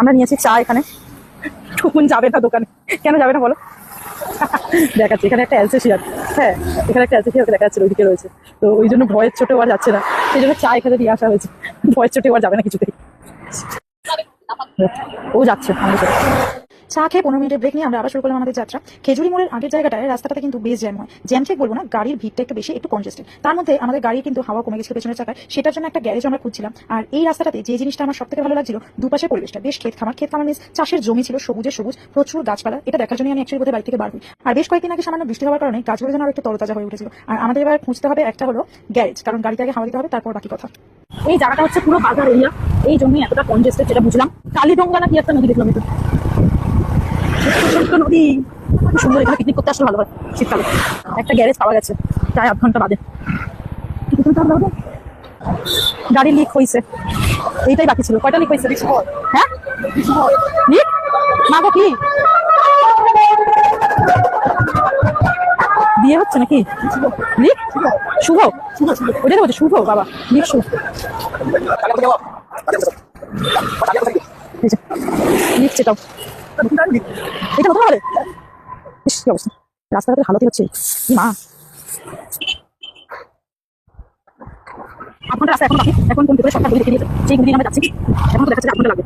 আমরা নিয়েছি চা এখানে। ঠুকুন যাবে না দোকানে। কেন যাবে না বলো? দেখাচ্ছি, এখানে একটা অ্যালসেশিয়ার হ্যাঁ এখানে একটা অ্যালসেশিয়ার দেখা যাচ্ছে ওইদিকে রয়েছে। তো ওই জন্য ভয়ের চোটে আর যাচ্ছে না। সেই জন্য চা এখানে দিয়ে আসা হয়েছে। ভয়ের চোটে আর যাবে না কিছুতেই। ও যাচ্ছে। আমাদের। চা খেয়ে পনেরো মিনিটের ব্রেক নিয়ে আমরা আবার শুরু করলাম আমাদের যাত্রা। খেজুরি মোড়ের আগের জায়গাটায় রাস্তাটাতে কিন্তু বেশ জ্যাম হয়। জ্যাম ঠিক বলব না, গাড়ির ভিড়টা একটু বেশি, একটু কনজেস্টেড তার মধ্যে আমাদের গাড়ি কিন্তু হাওয়া কমে গেছিল পেছনের চাকায়, সেটার জন্য একটা গ্যারেজ আমরা খুঁজছিলাম। আর এই রাস্তাটাতে যে জিনিসটা আমার সব থেকে ভালো লাগছিল, দুপাশের পরিবেশটা। বেশ ক্ষেত খামার ক্ষেত খামার মিস চাষের জমি ছিল, সবুজে সবুজ, প্রচুর গাছপালা, এটা দেখার জন্য আমি অ্যাকচুয়ালি বোধহয় বাড়ি থেকে বার হই। আর বেশ কয়েকদিন আগে সামান্য বৃষ্টি হওয়ার কারণে গাছগুলো যেন একটু তরতাজা হয়ে উঠেছিল। আর আমাদের এবার খুঁজতে হবে একটা হলো গ্যারেজ কারণ গাড়িতে আগে হাওয়া দিতে হবে, তারপর বাকি কথা। এই জায়গাটা হচ্ছে পুরো বাজার এরিয়া এই জমি এতটা কনজেস্টেড যেটা বুঝলাম। কালীগঙ্গা না কি একটা নদী দেখলাম এটা নদী খুব সুন্দর এখানে পিকনিক করতে আসলে ভালো হয় শীতকালে। একটা গ্যারেজ পাওয়া গেছে প্রায় আধ ঘণ্টা বাদে। গাড়ি লিক হয়েছে এইটাই বাকি ছিল। কয়টা লিক হয়েছে হ্যাঁ? লিক মাগো কি? বিয়ে হচ্ছে নাকি? লিক শুভ? ওইটাই বলছে শুভ বাবা লিক শুভ। লিখছে তাও এটা নতুন হবে? কি অবস্থা? রাস্তাঘাটের হালতই হচ্ছে মা? আধ রাস্তা এখন এখন কোন করে সরকার দেখে দিয়েছে? সেই গুলি আমরা যাচ্ছি, এখন তো দেখা যাচ্ছে আধ লাগবে।